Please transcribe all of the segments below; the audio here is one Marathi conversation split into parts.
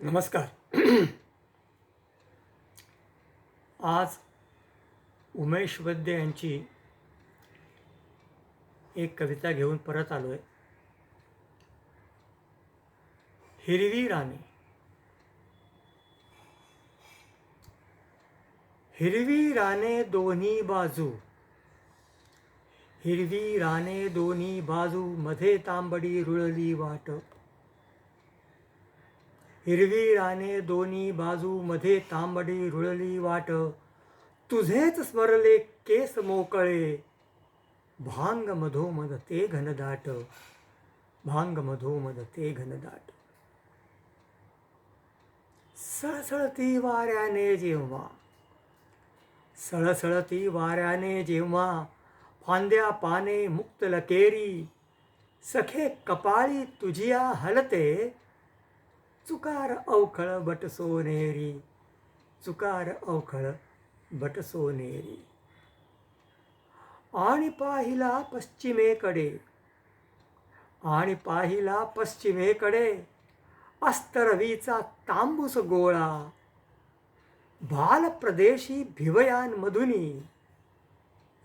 नमस्कार. आज उमेश वैद्य यांची एक कविता घेऊन परत आलो आहे हिरवी राणी. हिरवी राने दोन्ही बाजू. हिरवी राने दोन्ही बाजू मध्ये तांबडी रुळली वाट. हिरवी राने दोन्ही बाजू मध्ये तांबडी रुळली वाट. तुझेच स्मरले केस मोकळे. भांग मधोमध ते घनदाट. भांग मधोमध ते घनदाट. सळसळती वाऱ्याने जेव्हा. सळसळती वाऱ्याने जेव्हा. फांद्या पाने मुक्त लकेरी. सखे कपाळी तुझिया हलते. चुकार अवखळ बट सोनेरी चुकार अवखळ बट सोनेरी आणि पाहिला पश्चिमेकडे. आणि पाहिला पश्चिमेकडे अस्तरवीचा तांबूस गोळा. बालप्रदेशी भिवयांमधुनी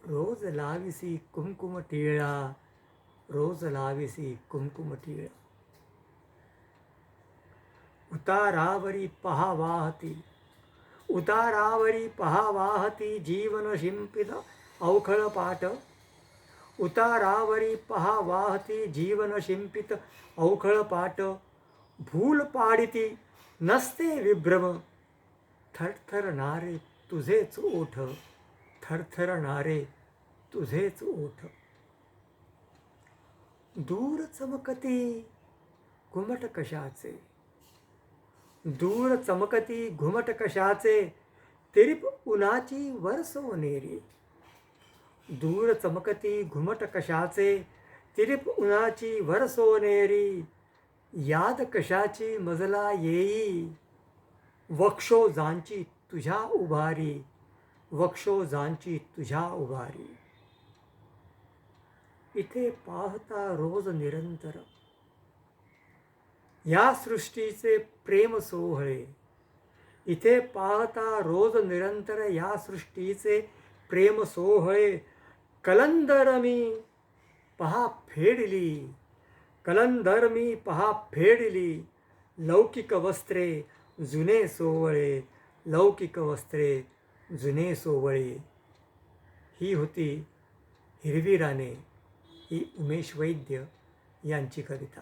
रोज लाविसी कुंकुम टिळा. रोज लाविसी कुंकुम टिळा. उतारावरी पहा वाहती उतारावरी पहा वाहती जीवन शिंपित अवखळ पाट उतारावरी पहा वाहती जीवन शिंपित अवखळ पाट भूल पाडिती नसते विभ्रम। थरथरणारे तुझेच ओठ। थरथरणारे तुझेच ओठ। दूर चमकती घुमट कशाचे? दूर चमकती घुमट कशाचे तिरीप उन्हाची वर सोनेरी दूर चमकती घुमट कशाचे तिरीप उन्हाची वर सोनेरी याद कशाची मजला येई वक्षो जांची तुझ्या उभारी वक्षो जांची तुझ्या उभारी. इथे पाहता रोज निरंतर या सृष्टीचे प्रेम सोहळे. इथे पाहता रोज निरंतर या सृष्टीचे प्रेम सोहळे. कलंदर मी पहा फेडली. कलंदर मी पहा फेडली. लौकिक वस्त्रे जुने सोवळे लौकिक वस्त्रे जुने सोवळे ही होती हिरवी राणे ही उमेश वैद्य यांची कविता.